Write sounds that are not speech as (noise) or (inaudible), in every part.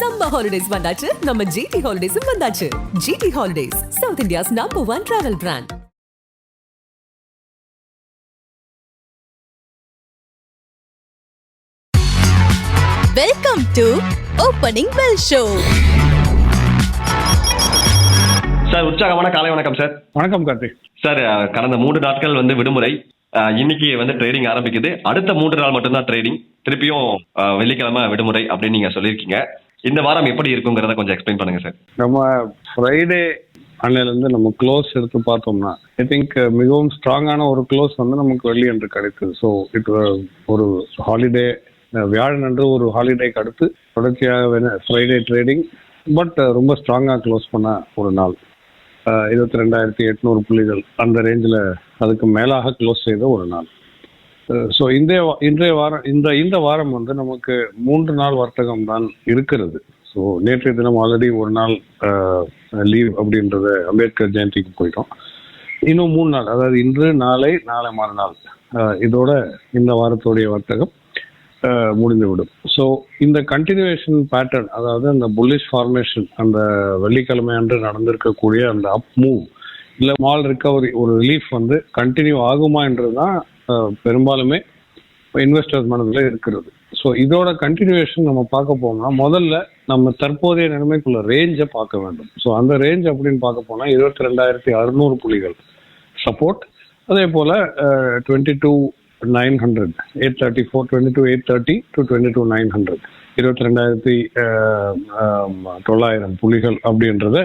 Summer holidays வந்தாச்சு. நம்ம GT ஹாலிடேஸும் வந்தாச்சு. GT holidays south India's number one travel brand welcome to opening bell show sir உற்சாகமான காலை வணக்கம் சார் வணக்கம் கார்த்திக். சார் கடந்த மூன்று நாட்கள் வந்து விடுமுறை. இன்னைக்கு வந்து ட்ரேடிங் ஆரம்பிக்குது. அடுத்த மூன்று நாள் மட்டும்தான் ட்ரேடிங் திருப்பியும் வெள்ளிக்கிழமை விடுமுறை அப்படின்னு நீங்க சொல்லியிருக்கீங்க. இந்த வாரம் எப்படி இருக்குங்கிறத கொஞ்சம் எக்ஸ்பிளைன் பண்ணுங்க சார் நம்ம ஃப்ரைடே அன்னையிலேருந்து நம்ம க்ளோஸ் எடுத்து பார்த்தோம்னா ஐ திங்க் மிகவும் ஸ்ட்ராங்கான ஒரு க்ளோஸ் வந்து நமக்கு வெள்ளி என்று கிடைத்தது. ஸோ இட் ஒரு ஹாலிடே வியாழன் அன்று ஒரு ஹாலிடேக்கு அடுத்து தொடர்ச்சியாக ஃப்ரைடே ட்ரேடிங் பட் ரொம்ப ஸ்ட்ராங்காக க்ளோஸ் பண்ண ஒரு நாள். இருபத்தி ரெண்டாயிரத்தி எட்நூறு புள்ளிகள் அந்த ரேஞ்சில் அதுக்கு மேலாக க்ளோஸ் செய்த ஒரு நாள். ஸோ இந்த இன்றைய வாரம் இந்த இந்த வாரம் வந்து நமக்கு மூன்று நாள் வர்த்தகம் தான் இருக்கிறது. ஸோ நேற்றைய தினம் ஆல்ரெடி ஒரு நாள் லீவ் அப்படின்றத அம்பேத்கர் ஜெயந்திக்கு போயிட்டோம். இன்னும் மூணு நாள் அதாவது இன்று நாளை நாளை மறுநாள் இதோட இந்த வாரத்துடைய வர்த்தகம் முடிந்துவிடும். ஸோ இந்த கண்டினியூவேஷன் பேட்டர்ன் அதாவது அந்த புல்லிஷ் ஃபார்மேஷன் அந்த வெள்ளிக்கிழமை அன்று நடந்திருக்கக்கூடிய அந்த அப் மூவ் இல்லை மால் ரிகவரி ஒரு ரிலீஃப் வந்து கண்டினியூ ஆகுமா என்று தான் பெரும்பாலுமே இன்வெஸ்டர்ஸ் மனதில் இருக்கிறது. ஸோ இதோட கண்டினியூவேஷன் நம்ம பார்க்க போனோம்னா முதல்ல நம்ம தற்போதைய நிலைமைக்குள்ள ரேஞ்சை பார்க்க வேண்டும். ஸோ அந்த ரேஞ்ச் அப்படின்னு பார்க்க போனால் இருபத்தி ரெண்டாயிரத்தி அறுநூறு புள்ளிகள். சப்போர்ட் அதே போல் twenty two nine hundred eight thirty four twenty two eight thirty two twenty two nine hundred இருபத்தி ரெண்டாயிரத்தி தொள்ளாயிரம் புள்ளிகள் அப்படின்றத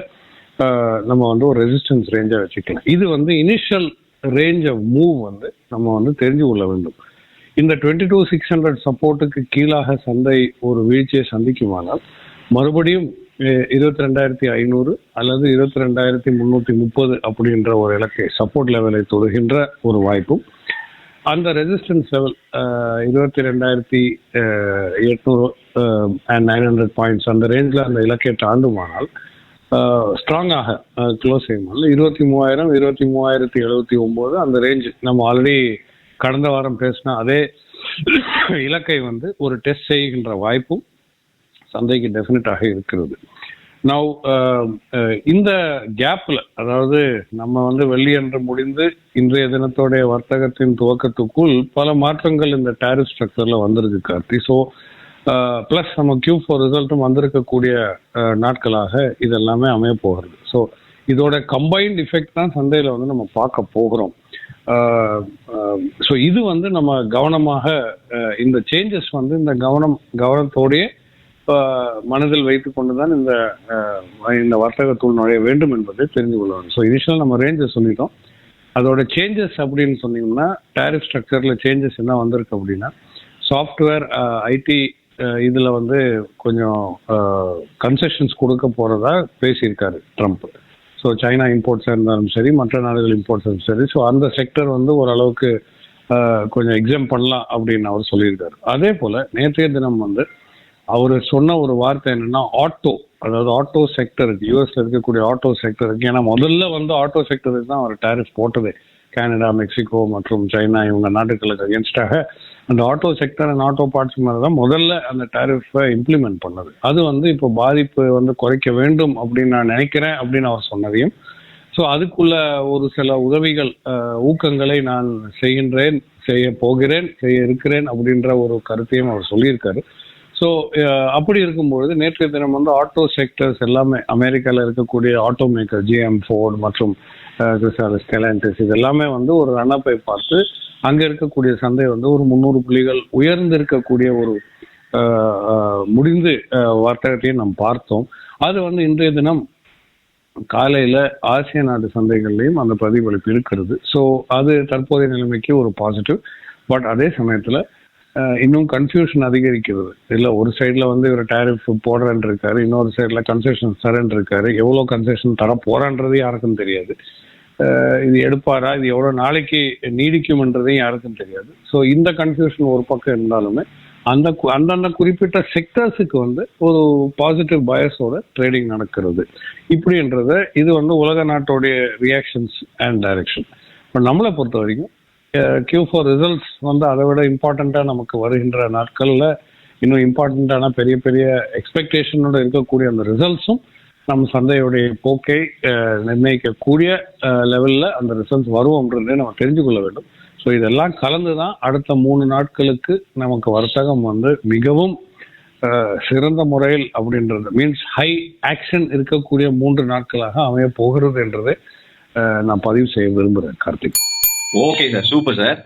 நம்ம வந்து ஒரு ரெசிஸ்டன்ஸ் ரேஞ்சாக வச்சுக்கலாம். இது வந்து இனிஷியல் ரேஞ்ச் ஆஃப் மூவ் வந்து நம்ம வந்து தெரிஞ்சு கொள்ள வேண்டும். இந்த டுவெண்ட்டி டூ சிக்ஸ் ஹண்ட்ரட் சப்போர்ட்டுக்கு கீழாக சந்தை ஒரு வீழ்ச்சியை சந்திக்குமானால் மறுபடியும் இருபத்தி ரெண்டாயிரத்தி ஐநூறு அல்லது இருபத்தி ரெண்டாயிரத்தி முந்நூற்றி முப்பது அப்படின்ற ஒரு இலக்கை சப்போர்ட் லெவலை தொடுகின்ற ஒரு வாய்ப்பும் அந்த ரெசிஸ்டன்ஸ் லெவல் இருபத்தி ரெண்டாயிரத்தி எட்நூறு அண்ட் நைன் ஹண்ட்ரட் பாயிண்ட்ஸ் அந்த ரேஞ்சில் அந்த இலக்கை தாண்டுமானால் ஸ்ட்ராங்காக க்ளோஸ் செய்யணும் இருபத்தி மூவாயிரம் இருபத்தி மூவாயிரத்தி எழுபத்தி ஒம்பது அந்த ரேஞ்ச் நம்ம ஆல்ரெடி கடந்த வாரம் பேசின அதே இலக்கை வந்து ஒரு டெஸ்ட் செய்கின்ற வாய்ப்பும் சந்தைக்கு டெஃபினட்டாக இருக்கிறது. நவ் இந்த கேப்ல அதாவது நம்ம வந்து வெள்ளியன்று முடிந்து இன்றைய தினத்தோடைய வர்த்தகத்தின் துவக்கத்துக்குள் பல மாற்றங்கள் இந்த டேரிஃப் ஸ்ட்ரக்சரில் வந்திருக்கு கார்த்தி. ஸோ ப்ளஸ் நம்ம கியூ ஃபோர் ரிசல்ட்டும் வந்திருக்கக்கூடிய நாட்களாக இதெல்லாமே அமைய போகிறது. ஸோ இதோட கம்பைன்ட் இஃபெக்ட் தான் சந்தையில் வந்து நம்ம பார்க்க போகிறோம். ஸோ இது வந்து நம்ம கவனமாக இந்த சேஞ்சஸ் வந்து இந்த கவனம் கவனத்தோடைய மனதில் மனதில் வைத்துக்கொண்டு தான் இந்த இந்த வர்த்தகத்துள் நுழைய வேண்டும் என்பதை தெரிந்து கொள்ள வேண்டும். ஸோ இனிஷியல் நம்ம ரேஞ்சஸ் சொல்லிட்டோம். அதோட சேஞ்சஸ் அப்படின்னு சொன்னீங்கன்னா டேரிஃப் ஸ்ட்ரக்சரில் சேஞ்சஸ் என்ன வந்திருக்கு அப்படின்னா சாஃப்ட்வேர் ஐடி இதில் வந்து கொஞ்சம் கன்செஷன்ஸ் கொடுக்க போகிறதா பேசியிருக்காரு ட்ரம்ப் ஸோ சைனா இம்போர்ட்ஸாக இருந்தாலும் சரி மற்ற நாடுகள் இம்போர்ட்ஸ் இருந்தாலும் சரி. ஸோ அந்த செக்டர் வந்து ஓரளவுக்கு கொஞ்சம் எக்ஸாம் பண்ணலாம் அப்படின்னு அவர் சொல்லியிருக்காரு. அதே போல் நேற்றைய தினம் வந்து அவர் சொன்ன ஒரு வார்த்தை என்னென்னா ஆட்டோ அதாவது ஆட்டோ செக்டருக்கு யூஎஸ்ல இருக்கக்கூடிய ஆட்டோ செக்டருக்கு ஏன்னா முதல்ல வந்து ஆட்டோ செக்டருக்கு தான் அவர் டேரிஃப் போட்டதே. கனடா மெக்சிகோ மற்றும் சைனா இவங்க நாடுகளுக்கு அகேன்ஸ்டாக அந்த auto sector and auto parts மேலே தான் முதல்ல அந்த டேரிஃபை இம்ப்ளிமெண்ட் பண்ணது. அது வந்து இப்போ பாதிப்பு வந்து குறைக்க வேண்டும் அப்படின்னு நான் நினைக்கிறேன் அப்படின்னு அவர் சொன்னதையும். ஸோ அதுக்குள்ள ஒரு சில உதவிகள் ஊக்கங்களை நான் செய்கின்றேன் செய்ய போகிறேன் செய்ய இருக்கிறேன் அப்படின்ற ஒரு கருத்தையும் அவர் சொல்லியிருக்காரு. ஸோ uh, அப்படி இருக்கும்பொழுது நேற்றைய தினம் வந்து ஆட்டோ செக்டர்ஸ் எல்லாமே அமெரிக்காவில் இருக்கக்கூடிய ஆட்டோ மேக்கர் ஜிஎம் ஃபோர்ட் மற்றும் கிறிஸ்டாலஸ் இது எல்லாமே வந்து ஒரு ரன்னப்பை பார்த்து அங்கே இருக்கக்கூடிய சந்தை வந்து ஒரு முந்நூறு புள்ளிகள் உயர்ந்து இருக்கக்கூடிய ஒரு uh, uh, முடிந்து வர்த்தகத்தையும் நாம் பார்த்தோம். அது வந்து இன்றைய தினம் காலையில் ஆசிய நாட்டு சந்தைகள்லையும் அந்த பிரதிபலிப்பு இருக்கிறது. ஸோ அது தற்போதைய நிலைமைக்கு ஒரு பாசிட்டிவ் பட் அதே சமயத்தில் இன்னும் கன்ஃபியூஷன் அதிகரிக்கிறது. இல்லை ஒரு சைடில் வந்து இவர் டேரிஃப் போடுறேன் இருக்காரு இன்னொரு சைடில் கன்செஷன் தரேன் இருக்காரு எவ்வளோ கன்செஷன் தர போறான்றது யாருக்கும் தெரியாது. இது எடுப்பாரா இது எவ்வளோ நாளைக்கு நீடிக்கும்ன்றதையும் யாருக்கும் தெரியாது. ஸோ இந்த கன்ஃபியூஷன் ஒரு பக்கம் இருந்தாலுமே அந்த அந்தந்த குறிப்பிட்ட செக்டர்ஸுக்கு வந்து ஒரு பாசிட்டிவ் பயஸோட ட்ரேடிங் நடக்கிறது. இப்படின்றத இது வந்து உலக நாட்டோடைய ரியாக்ஷன்ஸ் அண்ட் டைரக்ஷன் இப்போ நம்மளை பொறுத்த வரைக்கும் கியூ ஃபோர் ரிசல்ட்ஸ் வந்து அதை விட இம்பார்ட்டண்ட்டாக நமக்கு வருகின்ற நாட்களில் இன்னும் இம்பார்ட்டண்ட்டான பெரிய பெரிய எக்ஸ்பெக்டேஷனோட இருக்கக்கூடிய அந்த ரிசல்ட்ஸும் நம் சந்தையுடைய போக்கை நிர்ணயிக்கக்கூடிய லெவலில் அந்த ரிசல்ட்ஸ் வருவோம்ன்றதே நம்ம தெரிஞ்சு கொள்ள வேண்டும். ஸோ இதெல்லாம் கலந்து தான் அடுத்த மூணு நாட்களுக்கு நமக்கு வர்த்தகம் வந்து மிகவும் சிறந்த முறையில் அப்படின்றது. மீன்ஸ் ஹை ஆக்ஷன் இருக்கக்கூடிய மூன்று நாட்களாக அமைய போகிறது என்றதை நான் பதிவு செய்ய விரும்புகிறேன் Karthik. Okay sir super sir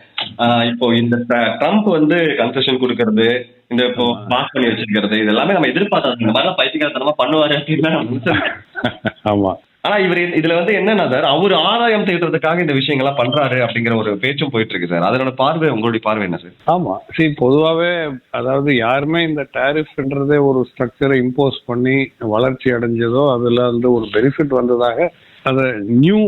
இப்போ இந்த ட்ரம்ப் வந்து கன்செஷன் கொடுக்கறது இந்த இப்போ பாஸ் பண்ணி வச்சிருக்கிறது இது எல்லாமே நம்ம எதிர்பார்த்தது இந்த மாதிரிலாம் பைத்தியக்காரத்தனமா பண்ணுவாரு அப்படின்னு. (laughs) ஆமா. ஆனா இவர் இதுல வந்து என்னன்னா சார் அவர் ஆதாயம் தேடுறதுக்காக இந்த விஷயங்கள்லாம் பண்றாரு அப்படிங்கிற ஒரு பேச்சும் போயிட்டு இருக்கு சார் அதனோட பார்வை உங்களுடைய பார்வை என்ன சார் ஆமா. சரி பொதுவாகவே அதாவது யாருமே இந்த டேரிஃப்ன்றதே ஒரு ஸ்ட்ரக்சரை இம்போஸ் பண்ணி வளர்ச்சி அடைஞ்சதோ அதுல வந்து ஒரு பெனிஃபிட் வந்ததாக அது நியூ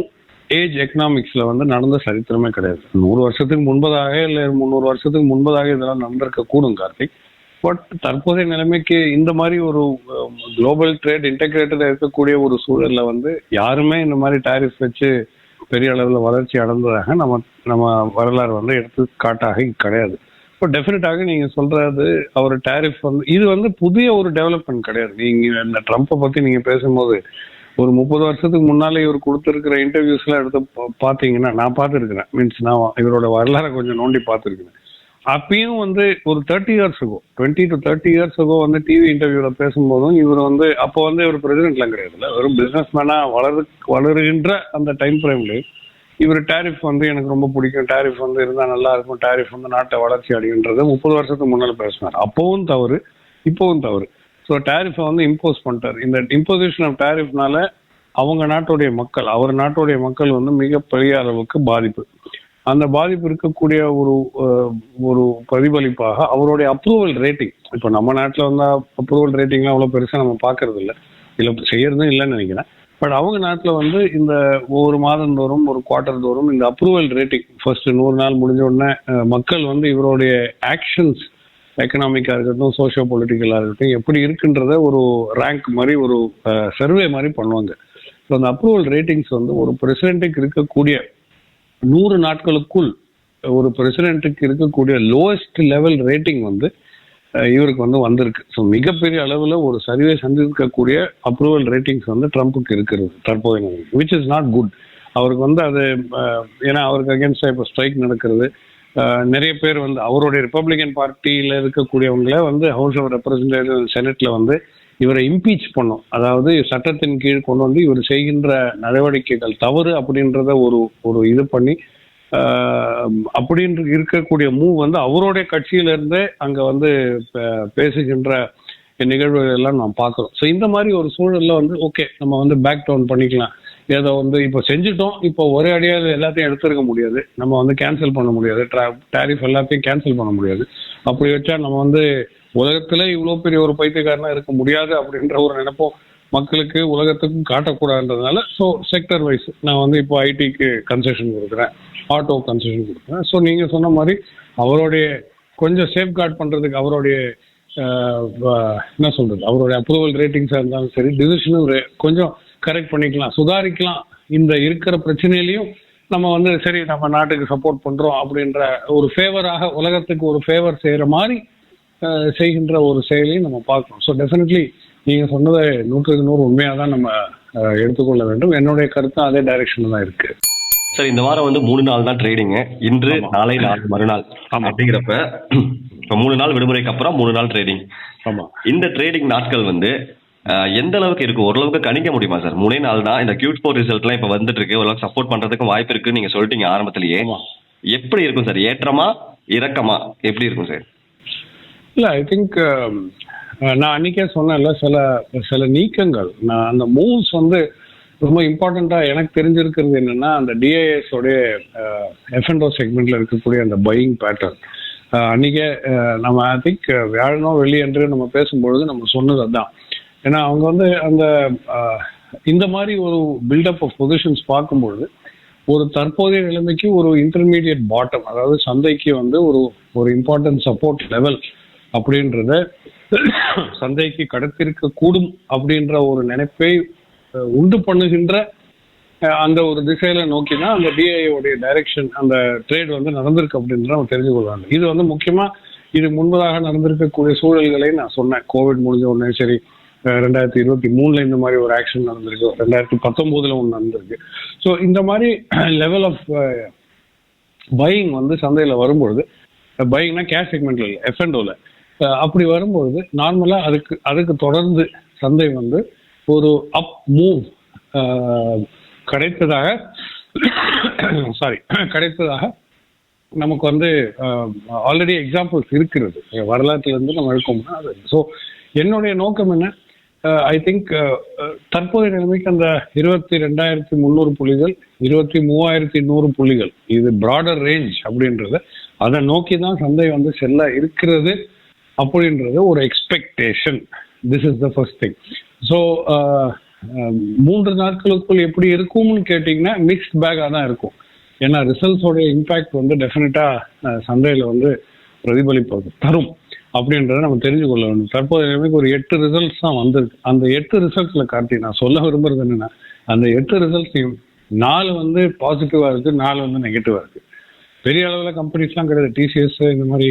ஏஜ் எக்கனாமிக்ஸ்ல வந்து நடந்த சரித்திரமே கிடையாது. நூறு வருஷத்துக்கு முன்பதாக இல்லை முந்நூறு வருஷத்துக்கு முன்பதாக இதெல்லாம் நடந்திருக்க கூடும் கார்த்திக். பட் தற்போதைய நிலைமைக்கு இந்த மாதிரி ஒரு குளோபல் ட்ரேட் இன்டகிரேட்டட் இருக்கக்கூடிய ஒரு சூழல்ல வந்து யாருமே இந்த மாதிரி டாரிஃப் வச்சு பெரிய அளவில் வளர்ச்சி அடைந்ததாக நம்ம நம்ம வரலாறு வந்து எடுத்துக்காட்டாக கிடையாது. இப்போ டெஃபினட்டாக நீங்க சொல்றது அவர் டாரிஃப் வந்து இது வந்து புதிய ஒரு டெவலப்மெண்ட் கிடையாது. நீங்க இந்த ட்ரம்ப்பை பத்தி நீங்க பேசும்போது ஒரு முப்பது வருஷத்துக்கு முன்னாலே இவர் கொடுத்துருக்கிற இன்டர்வியூஸ்லாம் எடுத்து பா- பார்த்தீங்கன்னா நான் பார்த்துருக்கிறேன். மீன்ஸ் நான் இவரோட வரலாறை கொஞ்சம் நோண்டி பார்த்துருக்கிறேன். அப்பயும் வந்து ஒரு தேர்ட்டி இயர்ஸுக்கோ டுவெண்ட்டி டு தேர்ட்டி இயர்ஸுக்கோ வந்து டிவி இன்டர்வியூல பேசும்போதும் இவர் வந்து அப்போ வந்து இவர் பிரசிடென்ட்லாம் கிடையாதுல்ல வெறும் பிசினஸ் மேனா வளரு வளருகின்ற அந்த டைம் ஃப்ரேம்லேயும் இவர் டேரிஃப் வந்து எனக்கு ரொம்ப பிடிக்கும். டேரிஃப் வந்து இருந்தால் நல்லா இருக்கும். டேரிஃப் வந்து நாட்டை வளர்ச்சி அடைகின்றது முப்பது வருஷத்துக்கு முன்னால் பேசினார். அப்போவும் தவறு இப்போவும் தவறு. ஸோ டாரிஃபை வந்து இம்போஸ் பண்ணிட்டார். இந்த இம்போசிஷன் ஆஃப் டேரிஃப்னால அவங்க நாட்டுடைய மக்கள் அவர் நாட்டுடைய மக்கள் வந்து மிகப்பெரிய அளவுக்கு பாதிப்பு. அந்த பாதிப்பு இருக்கக்கூடிய ஒரு ஒரு பிரதிபலிப்பாக அவருடைய அப்ரூவல் ரேட்டிங் இப்போ நம்ம நாட்டில் வந்து அப்ரூவல் ரேட்டிங்லாம் அவ்வளோ பெருசாக நம்ம பார்க்கறது இல்லை இல்லை செய்யறதும் இல்லைன்னு நினைக்கிறேன். பட் அவங்க நாட்டில் வந்து இந்த ஒவ்வொரு மாதம் தோறும் ஒரு குவார்ட்டர் தோறும் இந்த அப்ரூவல் ரேட்டிங் ஃபர்ஸ்ட் நூறு நாள் முடிஞ்ச உடனே மக்கள் வந்து இவருடைய ஆக்ஷன்ஸ் எக்கனாமிக்காக இருக்கட்டும் சோஷியோ பொலிட்டிக்கலாக இருக்கட்டும் எப்படி இருக்குன்றத ஒரு ரேங்க் மாதிரி ஒரு சர்வே மாதிரி பண்ணுவாங்க. ஸோ அந்த அப்ரூவல் ரேட்டிங்ஸ் வந்து ஒரு பிரசிடென்ட்டுக்கு இருக்கக்கூடிய நூறு நாட்களுக்குள் ஒரு பிரசிடென்ட்டுக்கு இருக்கக்கூடிய லோவஸ்ட் லெவல் ரேட்டிங் வந்து இவருக்கு வந்து வந்திருக்கு. ஸோ மிகப்பெரிய அளவில் ஒரு சர்வே சந்திருக்கக்கூடிய அப்ரூவல் ரேட்டிங்ஸ் வந்து ட்ரம்ப்புக்கு இருக்கிறது தற்போதைய விச் இஸ் நாட் குட் அவருக்கு வந்து அது ஏன்னா அவருக்கு அகேன்ஸ்டாக இப்போ ஸ்ட்ரைக் நடக்கிறது. நிறைய பேர் வந்து அவருடைய ரிப்பப்ளிகன் பார்ட்டியில் இருக்கக்கூடியவங்களை வந்து ஹவுஸ் ஆஃப் ரெப்ரசன்டேட்டிவ் செனட்ல வந்து இவரை இம்பீச் பண்ணும். அதாவது சட்டத்தின் கீழ் கொண்டு வந்து இவர் செய்கின்ற நடவடிக்கைகள் தவறு அப்படின்றத ஒரு ஒரு இது பண்ணி அப்படின்னு இருக்கக்கூடிய மூவ் வந்து அவருடைய கட்சியிலிருந்தே அங்கே வந்து பே- பேசுகின்ற நிகழ்வுகள் எல்லாம் நாம் பார்க்குறோம். ஸோ இந்த மாதிரி ஒரு சூழல்ல வந்து ஓகே நம்ம வந்து பேக் டவுன் பண்ணிக்கலாம். ஏதோ வந்து இப்போ செஞ்சுட்டோம். இப்போ ஒரே அடியாக எல்லாத்தையும் எடுத்துருக்க முடியாது. நம்ம வந்து கேன்சல் பண்ண முடியாது. டேரிஃப் எல்லாத்தையும் கேன்சல் பண்ண முடியாது. அப்படி வச்சா நம்ம வந்து உலகத்துல இவ்வளோ பெரிய ஒரு பைத்தியக்காரனா இருக்க முடியாது அப்படின்ற ஒரு நினைப்போம் மக்களுக்கு உலகத்துக்கும் காட்டக்கூடாதுன்றதுனால ஸோ செக்டர் வைஸ் நான் வந்து இப்போ ஐடிக்கு கன்செஷன் கொடுக்குறேன். ஆட்டோ கன்செஷன் கொடுக்குறேன். ஸோ நீங்கள் சொன்ன மாதிரி அவருடைய கொஞ்சம் சேஃப்கார்ட் பண்ணுறதுக்கு அவருடைய என்ன சொல்கிறது அவருடைய அப்ரூவல் ரேட்டிங்ஸாக இருந்தாலும் சரி டிசிஷனும் கொஞ்சம் கரெக்ட் பண்ணிக்கலாம் சுதாரிக்கலாம். இந்த இருக்கிற பிரச்சனையிலையும் நம்ம வந்து சரி நம்ம நாட்டுக்கு சப்போர்ட் பண்றோம் அப்படின்ற ஒரு ஃபேவராக உலகத்துக்கு ஒரு ஃபேவர் செய்யற மாதிரி செய்கின்ற ஒரு செயலையும் நம்ம பார்க்கணும். ஸோ டெஃபினெட்லி நீங்க சொன்னதை நூற்றுக்கு நூறு உண்மையாக தான் நம்ம எடுத்துக்கொள்ள வேண்டும். என்னுடைய கருத்தும் அதே டைரக்ஷன்ல தான் இருக்கு. சார் இந்த வாரம் வந்து மூணு நாள் தான் ட்ரேடிங் இன்று நாளை நாளை மறுநாள் அப்படிங்கிறப்ப இப்போ மூணு நாள் விடுமுறைக்கு அப்புறம் மூணு நாள் ட்ரேடிங் ஆமா. இந்த ட்ரேடிங் நாட்கள் வந்து எந்த அளவுக்கு இருக்கும் ஓரளவுக்கு கணிக்க முடியுமா சார் மூணே நாள் தான். இந்த கியூட் ஸ்போர்ட் ரிசல்ட்லாம் இப்போ வந்துட்டு இருக்கு ஓரளவுக்கு சப்போர்ட் பண்றதுக்கும் வாய்ப்பு இருக்குன்னு நீங்க சொல்லிட்டீங்க ஆரம்பத்திலேயே. எப்படி இருக்கும் சார் ஏற்றமா இறக்கமா? எப்படி இருக்கும் சார் இல்ல ஐ திங்க் நான் அன்னைக்கே சொன்னேன்ல சில சில நீக்கங்கள். நான் அந்த மூவ்ஸ் வந்து ரொம்ப இம்பார்ட்டண்டா எனக்கு தெரிஞ்சிருக்கிறது என்னன்னா அந்த டிஐஎஸ் உடைய எஃப்என்டோ செக்மெண்ட்ல இருக்கக்கூடிய அந்த பையிங் பேட்டர்ன் அன்னைக்கே நம்ம ஐ திங்க் வியாழனோ வெள்ளி என்று நம்ம பேசும்பொழுது நம்ம சொன்னது அதான். ஏன்னா அவங்க வந்து அந்த இந்த மாதிரி ஒரு பில்டப் ஆஃப் பொசிஷன்ஸ் பார்க்கும்பொழுது ஒரு தற்போதைய நிலைமைக்கு ஒரு இன்டர்மீடியட் பாட்டம் அதாவது சந்தைக்கு வந்து ஒரு ஒரு இம்பார்ட்டன்ட் சப்போர்ட் லெவல் அப்படின்றத சந்தைக்கு கடத்திருக்க கூடும் அப்படின்ற ஒரு நினைப்பை உண்டு பண்ணுகின்ற அந்த ஒரு திசையில நோக்கி தான் அந்த டிஐயோடைய டைரக்ஷன் அந்த ட்ரேட் வந்து நடந்திருக்கு அப்படின்றத நம்ம தெரிஞ்சு கொள்வாங்க இது வந்து முக்கியமா இது முன்பதாக நடந்திருக்கக்கூடிய சூழல்களை நான் சொன்னேன். கோவிட் முடிஞ்ச உடனே சரி ரெண்டாயிரத்தி இருபத்தி மூணுல இந்த மாதிரி ஒரு ஆக்ஷன் நடந்திருக்கு. ரெண்டாயிரத்தி பத்தொன்பதுல ஒன்று நடந்திருக்கு. ஸோ இந்த மாதிரி லெவல் ஆஃப் பையிங் வந்து சந்தையில வரும்பொழுது பையிங்னா கேஷ் செக்மெண்ட்ல இல்லை எஃப்என்டோல அப்படி வரும்பொழுது நார்மலா அதுக்கு அதுக்கு தொடர்ந்து சந்தை வந்து ஒரு அப் மூவ் கிடைத்ததாக (clears throat) சாரி (clears throat) கிடைத்ததாக நமக்கு வந்து ஆல்ரெடி எக்ஸாம்பிள்ஸ் இருக்கிறது. வரலாற்றுல இருந்து நம்ம எடுக்கோம்னா அது. ஸோ என்னுடைய நோக்கம் என்ன? Uh, I think uh, uh, தற்போதைய நிலைமைக்கு அந்த இருபத்தி ரெண்டாயிரத்தி முந்நூறு புள்ளிகள் இருபத்தி மூவாயிரத்தி நூறு புள்ளிகள் இது ப்ராடர் ரேஞ்ச் அப்படின்றது. அதை நோக்கி தான் சந்தை வந்து செல்ல இருக்கிறது அப்படின்றது ஒரு expectation this is the first thing so மூன்று நாட்களுக்குள் எப்படி இருக்கும்னு கேட்டிங்கன்னா மிக்ஸ்ட் பேக்காக தான் இருக்கும். ஏன்னா ரிசல்ட்ஸோட இம்பேக்ட் வந்து டெஃபினட்டாக சந்தையில் வந்து பிரதிபலிப்பது தரும். அப்படின்றத நம்ம தெரிஞ்சு கொள்ள வேண்டும் தற்போதைய ஒரு எட்டு ரிசல்ட்ஸ் தான் வந்திருக்கு. அந்த எட்டு ரிசல்ட்ஸ்ல கார்த்தி நான் சொல்ல விரும்புறது என்னன்னா அந்த எட்டு ரிசல்ட்ஸையும் நாலு வந்து பாசிட்டிவா இருக்கு நாலு வந்து நெகட்டிவா இருக்கு. பெரிய அளவில் கம்பெனிஸ்லாம் கிடையாது. டிசிஎஸ் இந்த மாதிரி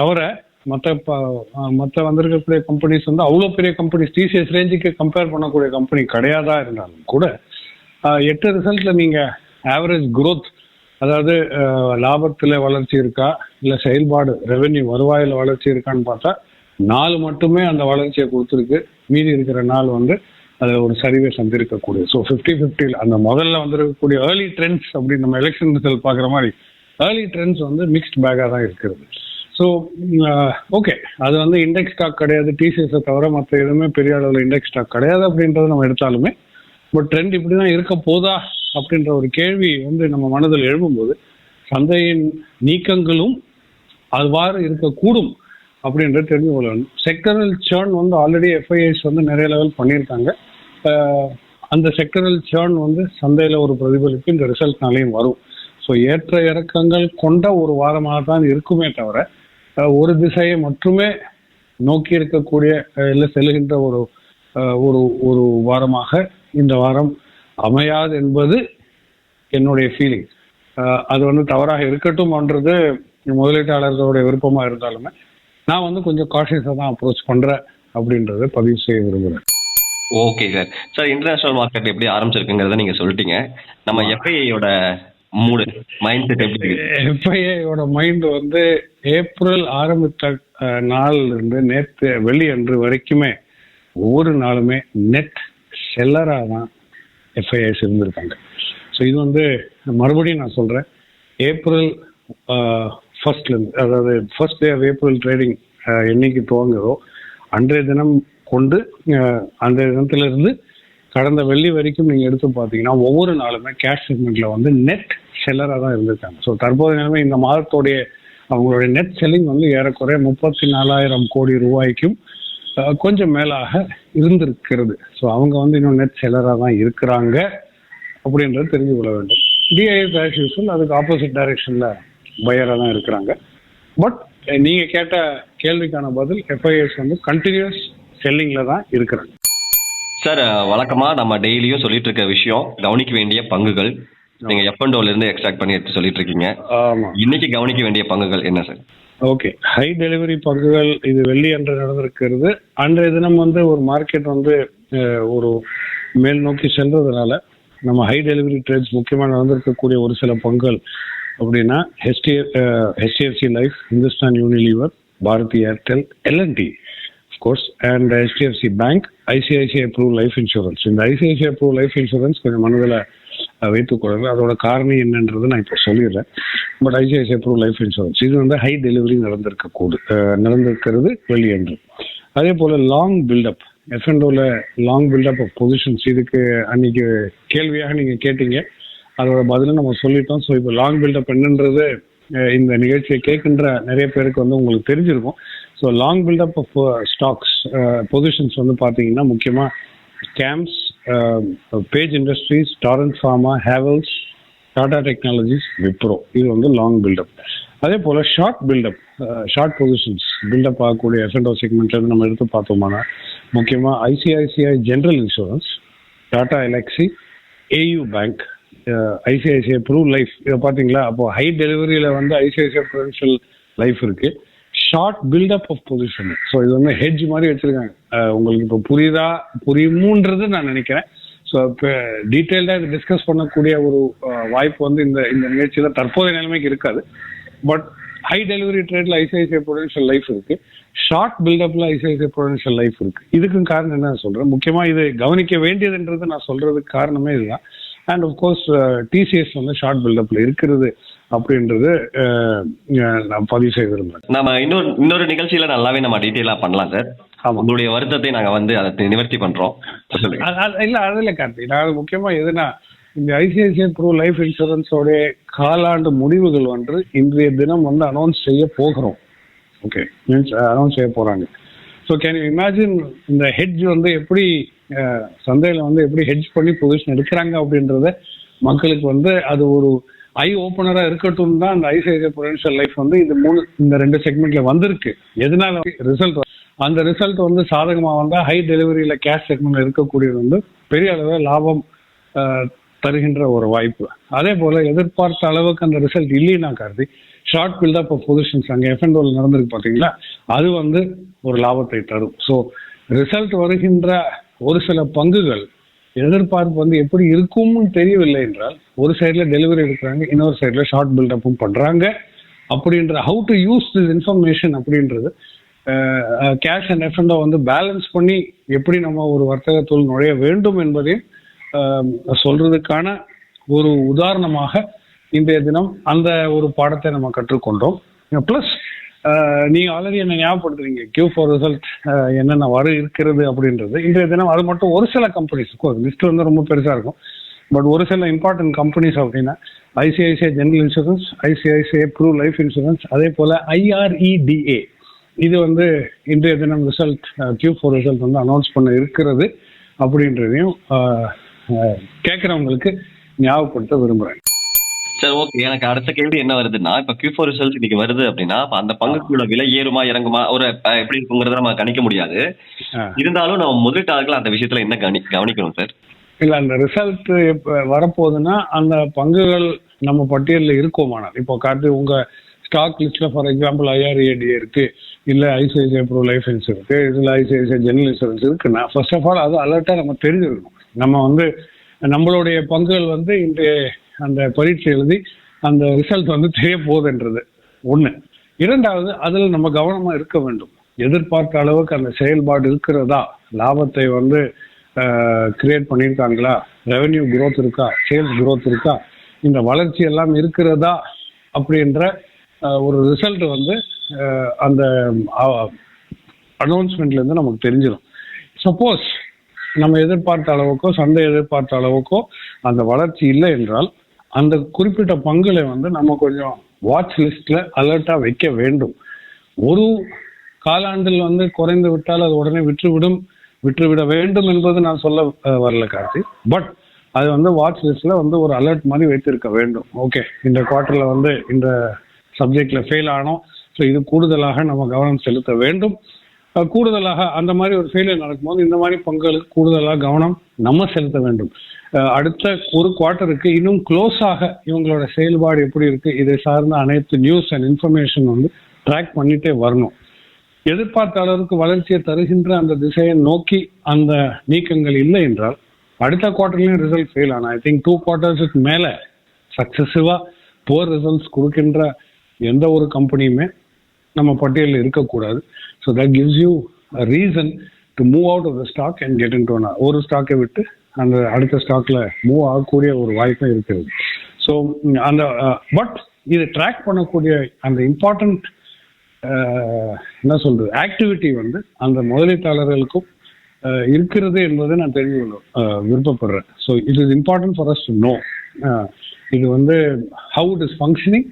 தவிர மற்ற மற்ற வந்திருக்கக்கூடிய கம்பெனிஸ் வந்து அவ்வளோ பெரிய கம்பெனிஸ் டிசிஎஸ் ரேஞ்சுக்கு கம்பேர் பண்ணக்கூடிய கம்பெனி கிடையாதா இருந்தாலும் கூட எட்டு ரிசல்ட்ல நீங்க ஆவரேஜ் குரோத் அதாவது லாபத்துல வளர்ச்சி இருக்கா? இல்ல செயல்பாடு ரெவென்யூ வருவாயில வளர்ச்சி இருக்கான்னு பார்த்தா நாலு மட்டுமே அந்த வளர்ச்சியை கொடுத்துருக்கு. மீதி இருக்கிற நாள் வந்து அதுல ஒரு சரிவை சந்திருக்கக்கூடிய ஸோ ஃபிஃப்டி ஃபிஃப்டியில் அந்த முதல்ல வந்திருக்கக்கூடிய ஏர்லி ட்ரெண்ட்ஸ் அப்படின்னு நம்ம எலெக்ஷன் ரிசல்ட் பார்க்குற மாதிரி ஏர்லி ட்ரெண்ட்ஸ் வந்து மிக்ஸ்ட் பேக்காக தான் இருக்கிறது. ஸோ ஓகே அது வந்து இண்டெக்ஸ் ஸ்டாக் கிடையாது. டிசிஎஸை தவிர மற்ற எதுவுமே பெரிய அளவில் இண்டெக்ஸ் ஸ்டாக் கிடையாது அப்படின்றத நம்ம எடுத்தாலுமே பட் ட்ரெண்ட் இப்படி தான் இருக்க போதா அப்படின்ற ஒரு கேள்வி வந்து நம்ம மனதில் எழும்பும்போது சந்தையின் நீக்கங்களும் அவ்வாறு இருக்கக்கூடும் அப்படின்றது தெரிஞ்சு கொள்ள வேண்டும். செக்டரல் சேர்ன் வந்து ஆல்ரெடி எஃப்ஐஎஸ் வந்து நிறைய லெவல் பண்ணியிருக்காங்க. அந்த செக்டரல் சேர்ன் வந்து சந்தையில் ஒரு பிரதிபலிப்பு இந்த ரிசல்ட்னாலையும் வரும். ஸோ ஏற்ற இறக்கங்கள் கொண்ட ஒரு வாரமாக தான் இருக்குமே தவிர ஒரு திசையை மட்டுமே நோக்கி இருக்கக்கூடிய இல்லை செல்கின்ற ஒரு ஒரு ஒரு வாரமாக இந்த வாரம் அமையாது என்பது என்னுடைய ஃபீலிங் அது வந்து தவறாக இருக்கட்டும்ன்றது முதலீட்டாளர்களுடைய விருப்பமா இருந்தாலுமே நான் வந்து கொஞ்சம் காஷியஸாக தான் அப்ரோச் பண்றேன் அப்படின்றத பதிவு செய்ய விரும்புகிறேன் okay sir sir international market எப்படி ஆரம்பிச்சிருக்குங்கிறத நீங்க சொல்லிட்டீங்க. நம்ம எஃப்ஐஐயோட மூடு மைண்ட் செட் எப்படி இருக்கு? எஃப்ஐஏயோட மைண்ட் வந்து ஏப்ரல் ஆரம்பித்த நாள்ல இருந்து நேற்று வெள்ளி அன்று வரைக்குமே ஒவ்வொரு நாளுமே நெட் செல்லராக தான் எஃப்ஐஎஸ் இருந்திருக்காங்க. ஸோ இது வந்து மறுபடியும் நான் சொல்கிறேன் ஏப்ரல் ஃபர்ஸ்ட்லேருந்து அதாவது first day of April trading என்னைக்கு துவங்குதோ அன்றைய தினம் கொண்டு அன்றைய தினத்திலிருந்து கடந்த வெள்ளி வரைக்கும் நீங்கள் எடுத்து பார்த்தீங்கன்னா ஒவ்வொரு நாளுமே கேஷ் செக்மெண்ட்டில் வந்து நெட் செல்லராக தான் இருந்திருக்காங்க. ஸோ தற்போதைய நிலைமை இந்த மாதத்தோடைய அவங்களுடைய நெட் செல்லிங் வந்து ஏறக்குறைய முப்பத்தி நாலாயிரம் கோடி ரூபாய்க்கும் கொஞ்சம் மேலாக இருந்திருக்கிறது. ஸோ அவங்க வந்து இன்னும் நெட் செல்லராக தான் இருக்கிறாங்க அப்படின்றது தெரிஞ்சு கொள்ள வேண்டும். டிஐஎஸ் ஆஸ் யூஸ்வல் அதுக்கு ஆப்போசிட் டைரக்ஷனில் பையராக தான் இருக்கிறாங்க. பட் நீங்கள் கேட்ட கேள்விக்கான பதில் எஃப்ஐஎஸ் வந்து கண்டினியூஸ் செல்லிங்கில் தான் இருக்கிறாங்க சார் வழக்கமா நம்ம டெய்லியும் சொல்லிட்டு இருக்க விஷயம் கவனிக்க வேண்டிய பங்குகள் நீங்க எஃப் இருந்து எக்ஸ்ட்ராக்ட் பண்ணி எடுத்து சொல்லிட்டு இருக்கீங்க இன்னைக்கு கவனிக்க வேண்டிய பங்குகள் என்ன சார் ஓகே ஹை டெலிவரி பங்குகள் இது வெள்ளி அன்று நடந்திருக்கிறது. அன்றைய தினம் வந்து ஒரு மார்க்கெட் வந்து ஒரு மேல் நோக்கி சென்றதுனால நம்ம ஹை டெலிவரி ட்ரேட்ஸ் முக்கியமாக நடந்திருக்கக்கூடிய ஒரு சில பங்குகள் அப்படின்னா HD HDFC life Hindustan Unilever Bharti Airtel L and T course and HDFC bank ICICI pru life insurance இந்த ஐசிஐசிஐ ப்ரூ லைஃப் இன்சூரன்ஸ் கொஞ்சம் மனதில் வைத்துக் அதோட காரணம் என்னன்றது நான் இப்போ சொல்லிடுறேன். But ICICI pru life insurance இது வந்து ஹை டெலிவரி நடந்திருக்க கூடு நடந்திருக்கிறது வெளியன்று. அதே போல லாங் பில்டப் எஃப்என்டோவில் லாங் பில்டப் ஆஃப் பொசிஷன்ஸ் இதுக்கு அன்னைக்கு கேள்வியாக நீங்க கேட்டீங்க. அதோட பதிலும் நம்ம சொல்லிட்டோம். ஸோ இப்போ லாங் பில்டப் என்னன்றது இந்த நிகழ்ச்சியை கேட்கின்ற நிறைய பேருக்கு வந்து உங்களுக்கு தெரிஞ்சிருக்கும். So long buildup of stocks positions வந்து பார்த்தீங்கன்னா முக்கியமாக scams Page Industries Torrent Pharma Havells Tata Technologies Wipro இது வந்து லாங் பில்டப் அதே போல் short buildup short positions buildup ஆகக்கூடிய எஃப்என்டோ செக்மெண்ட்லேருந்து நம்ம எடுத்து பார்த்தோம்னா முக்கியமாக ICICI general insurance Tata Elxsi AU bank ICICI pru life இதை பார்த்தீங்களா? அப்போ ஹை டெலிவரியில் வந்து ஐசிஐசிஐ ப்ரூடென்ஷியல் லைஃப் இருக்குது short buildup of position so இது வந்து ஹெட்ஜ் மாதிரி வச்சிருக்காங்க. உங்களுக்கு இப்போ புரியுதா? புரியுமோன்றது நான் நினைக்கிறேன். ஸோ இப்போ டீட்டெயில்டாக இது டிஸ்கஸ் பண்ணக்கூடிய ஒரு வாய்ப்பு வந்து இந்த இந்த நிகழ்ச்சியில் தற்போதைய நிலைமைக்கு இருக்காது. பட் ஹை டெலிவரி ட்ரேட்ல ஐசிஐசிஐ ப்ரொடென்ஷியல் லைஃப் இருக்கு. ஷார்ட் பில்டப்ல ஐசிஐசிஐ ப்ரொடென்ஷியல் லைஃப் இருக்கு. இதுக்கும் காரணம் என்ன சொல்றேன்? முக்கியமா இது கவனிக்க வேண்டியதுன்றது நான் சொல்றதுக்கு காரணமே இதுதான். அண்ட் ஆஃப்கோர்ஸ் டிசிஎஸ் வந்து ஷார்ட் பில்டப்ல இருக்கிறது. அப்படின்றது நான் பதிவு செய்ய விரும்புறேன். நம்ம இன்னொரு இன்னொரு நிகழ்ச்சியில நல்லாவே நம்ம டீட்டெயிலா பண்ணலாம் சார். உங்களுடைய வருத்தத்தை நாங்க வந்து அதை நிவர்த்தி பண்றோம். இல்ல அது இல்ல கார்த்தி நான் முக்கியமா எதுனா இந்த ஐசிஐசிஐ ப்ரோ லைஃப் இன்சூரன்ஸோடைய காலாண்டு முடிவுகள் வந்து இன்றைய தினம் வந்து அனௌன்ஸ் செய்ய போகிறோம். ஓகே மீன்ஸ் அனௌன்ஸ் செய்ய போறாங்க. ஸோ கேன் யூ இமேஜின் இந்த ஹெட்ஜ் வந்து எப்படி சந்தையில வந்து எப்படி ஹெட்ஜ் பண்ணி பொசிஷன் எடுக்கிறாங்க அப்படின்றத மக்களுக்கு வந்து அது ஒரு ஐ ஓப்பனரா இருக்கட்டும் தான் அந்த ஐசிஐசிஐ பொடென்ஷியல் லைஃப் வந்து இது மூணு இந்த ரெண்டு செக்மெண்ட்ல வந்திருக்கு. எதனால ரிசல்ட் அந்த ரிசல்ட் வந்து சாதகமா வந்தா ஹை டெலிவரியில கேஷ் செக்மெண்ட்ல இருக்கக்கூடியது வந்து பெரிய அளவில் லாபம் தருகின்ற ஒரு வாய்ப்பு. அதே போல எதிர்பார்த்த அளவுக்கு அந்த ரிசல்ட் இல்லைன்னா கருதி ஷார்ட் பில்டப் ஆஃப் பொசிஷன்ஸ் அங்கே எஃப்என்டோல நடந்திருக்கு பாத்தீங்களா? அது வந்து ஒரு லாபத்தை தரும். ஸோ ரிசல்ட் வருகின்ற ஒரு சில பங்குகள் எதிர்பார்ப்பு வந்து எப்படி இருக்கும்னு தெரியவில்லை என்றால் ஒரு சைடில் டெலிவரி எடுக்கிறாங்க இன்னொரு சைடில் ஷார்ட் பில்டப்பும் பண்ணுறாங்க அப்படின்ற how to use this information அப்படின்றது cash and F and O வந்து பேலன்ஸ் பண்ணி எப்படி நம்ம ஒரு வர்த்தகத்துள் நுழைய வேண்டும் என்பதையும் சொல்றதுக்கான ஒரு உதாரணமாக இன்றைய தினம் அந்த ஒரு பாடத்தை நம்ம கற்றுக்கொண்டோம். ப்ளஸ் நீங்க ஆல்ரெடி என்ன ஞாபகப்படுத்துறீங்க? கியூ ஃபார் ரிசல்ட் என்னென்ன வர இருக்கிறது அப்படின்றது. இன்றைய தினம் அது மட்டும் ஒரு சில கம்பெனிஸ் லிஸ்ட் வந்து ரொம்ப பெருசா இருக்கும். பட் ஒரு சில இம்பார்ட்டன்ட் கம்பெனிஸ் அப்படின்னா ICICI general insurance ICICI pru life insurance அதே போல ஐஆர்இடிஏ இது வந்து இன்றைய தினம் ரிசல்ட் கியூ ஃபோர் ரிசல்ட் வந்து அனௌன்ஸ் பண்ண இருக்கிறது அப்படின்றதையும் கேட்குறவங்களுக்கு ஞாபகப்படுத்த விரும்புகிறேன் சார் ஓகே எனக்கு அடுத்த கேள்வி என்ன வருதுன்னா இப்ப Q4 ஃபோர் ரிசல்ட் இன்னைக்கு வருது அப்படின்னா அப்ப அந்த பங்குகளோட விலை ஏறுமா இறங்குமா ஒரு அஹ், எப்படி இருக்குங்கிறத நம்ம கணிக்க முடியாது. இருந்தாலும் நம்ம முதலீட்டாளர்கள் அந்த விஷயத்துல என்ன கவனி கவனிக்கணும் சார் இல்ல அந்த ரிசல்ட் வரப்போகுதுன்னா அந்த பங்குகள் நம்ம பட்டியலில் இருக்கோமானால் இப்போ கார்த்தி உங்க ஸ்டாக் லிஸ்ட்ல ஃபார் எக்ஸாம்பிள் ஐஆர்ஏடி இருக்கு இல்ல ஐசிஐசிஐ ப்ரோ லைஃப் இன்சூரன்ஸ் இருக்கு இதுல ஐசிஐசிஐ ஜெனரல் இன்சூரன்ஸ் இருக்குன்னா ஃபர்ஸ்ட் ஆஃப் ஆல் அது அலர்ட்டா நம்ம தெரிஞ்சிருக்கணும் நம்ம வந்து நம்மளுடைய பங்குகள் வந்து இன்றைய அந்த பரீட்சை எழுதி அந்த ரிசல்ட் வந்து தெரிய போகுதுன்றது. ஒன்று இரண்டாவது அதில் நம்ம கவனமாக இருக்க வேண்டும். எதிர்பார்த்த அளவுக்கு அந்த செயல்பாடு இருக்கிறதா? லாபத்தை வந்து கிரியேட் பண்ணியிருக்காங்களா? ரெவென்யூ குரோத் இருக்கா? சேல்ஸ் குரோத் இருக்கா? இந்த வளர்ச்சி எல்லாம் இருக்கிறதா? அப்படின்ற ஒரு ரிசல்ட் வந்து அந்த அனௌன்ஸ்மெண்ட்லேருந்து நமக்கு தெரிஞ்சிடும் சப்போஸ் நம்ம எதிர்பார்த்த அளவுக்கோ சந்தை எதிர்பார்த்த அளவுக்கோ அந்த வளர்ச்சி இல்லை என்றால் அந்த குறிப்பிட்ட பங்குகளை வந்து நம்ம கொஞ்சம் வாட்ச் லிஸ்ட்ல அலர்ட்டா வைக்க வேண்டும். ஒரு காலாண்டில் வந்து குறைந்து விட்டால் அது உடனே விற்றுவிடும். விற்றுவிட வேண்டும் என்பது நான் சொல்ல வரல கார்த்தி. பட் அது வந்து வாட்ச் லிஸ்ட்ல வந்து ஒரு அலர்ட் மாதிரி வைத்திருக்க வேண்டும். ஓகே இந்த குவார்டர்ல வந்து இந்த சப்ஜெக்ட்ல ஃபெயில் ஆனோம். ஸோ இது கூடுதலாக நம்ம கவனம் செலுத்த வேண்டும். கூடுதலாக அந்த மாதிரி ஒரு ஃபெயிலியர் நடக்கும்போது இந்த மாதிரி பங்குகளுக்கு கூடுதலாக கவனம் நம்ம செலுத்த வேண்டும். அடுத்த ஒரு குவார்ட்டருக்கு இன்னும் க்ளோஸாக இவங்களோட செயல்பாடு எப்படி இருக்கு இதை சார்ந்த அனைத்து நியூஸ் அண்ட் இன்ஃபர்மேஷன் வந்து ட்ராக் பண்ணிட்டே வரணும். எதிர்பார்த்த அளவுக்கு வளர்ச்சியை தருகின்ற அந்த திசையை நோக்கி அந்த நீக்கங்கள் இல்லை என்றால் அடுத்த குவார்டர்லையும் ரிசல்ட் ஃபெயில் ஆனால் ஐ திங்க் டூ குவார்டர்ஸுக்கு மேல சக்சஸிவாக போர் ரிசல்ட்ஸ் கொடுக்கின்ற எந்த ஒரு கம்பெனியுமே நம்ம பட்டியலில் இருக்கக்கூடாது. So that gives you reason to move out of the stock and get in ஒரு ஸ்டாக்கை விட்டு அந்த அடுத்த ஸ்டாக்ல மூவ் ஆகக்கூடிய ஒரு வாய்ப்பும் இருக்கிறது ஸோ அந்த பட் இது ட்ராக் பண்ணக்கூடிய அந்த இம்பார்ட்டன்ட் என்ன சொல்றது ஆக்டிவிட்டி வந்து அந்த முதலீட்டாளர்களுக்கும் இருக்கிறது என்பதை நான் தெரிந்து கொள்ள விருப்பப்படுறேன். So it is important for us to know இது வந்து ஹவு இட் இஸ் ஃபங்க்ஷனிங்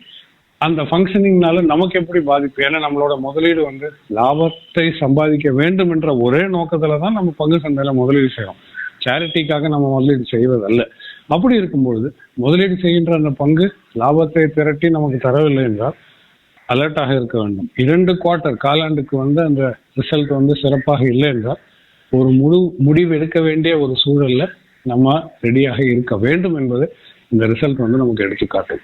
அந்த ஃபங்க்ஷனிங்னால நமக்கு எப்படி பாதிப்பு? ஏன்னா நம்மளோட முதலீடு வந்து லாபத்தை சம்பாதிக்க வேண்டும் என்ற ஒரே நோக்கத்துல தான் நம்ம பங்கு சந்தையில முதலீடு செய்யறோம் சேரிட்டிக்காக நம்ம முதலீடு செய்வதல்ல. அப்படி இருக்கும்பொழுது முதலீடு செய்கின்ற அந்த பங்கு லாபத்தை திரட்டி நமக்கு தரவில்லை என்றால் அலர்ட்டாக இருக்க வேண்டும். இரண்டு குவார்ட்டர் காலாண்டுக்கு வந்து அந்த ரிசல்ட் வந்து சிறப்பாக இல்லை என்றால் ஒரு முழு முடிவு எடுக்க வேண்டிய ஒரு சூழல்ல நம்ம ரெடியாக இருக்க வேண்டும் என்பது இந்த ரிசல்ட் வந்து நமக்கு எடுத்து காட்டும்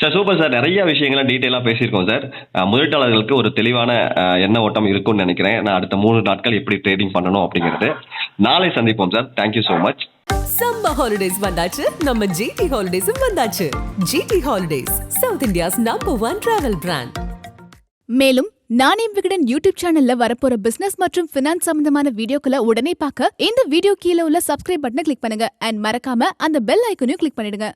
சார் சூப்பர் சார் நிறைய விஷயங்களை டீட்டெயிலாக பேசியிருக்கோம் சார் முதலீட்டாளர்களுக்கு ஒரு தெளிவான எண்ண ஓட்டம் இருக்கும்னு நினைக்கிறேன். நான் அடுத்த மூணு நாட்கள் எப்படி ட்ரேடிங் பண்ணணும் அப்படிங்கிறது நாளை சந்திப்போம் sir thank you so much summer holidays வந்தாச்சு. நம்ம ஜிடி ஹாலிடேஸும் வந்தாச்சு. GT holidays south India's number one travel brand மேலும் நானே விகடன் யூடியூப் சேனல்ல வரப்போற பிசினஸ் மற்றும் பினான்ஸ் சம்பந்தமான வீடியோக்களை உடனே பார்க்க இந்த வீடியோ கீழே உள்ள சப்ஸ்கிரைப் பட்டனை கிளிக் பண்ணுங்க. அண்ட் மறக்காம அந்த பெல் ஐக்கனையும் கிளிக் பண்ணிடுங்க.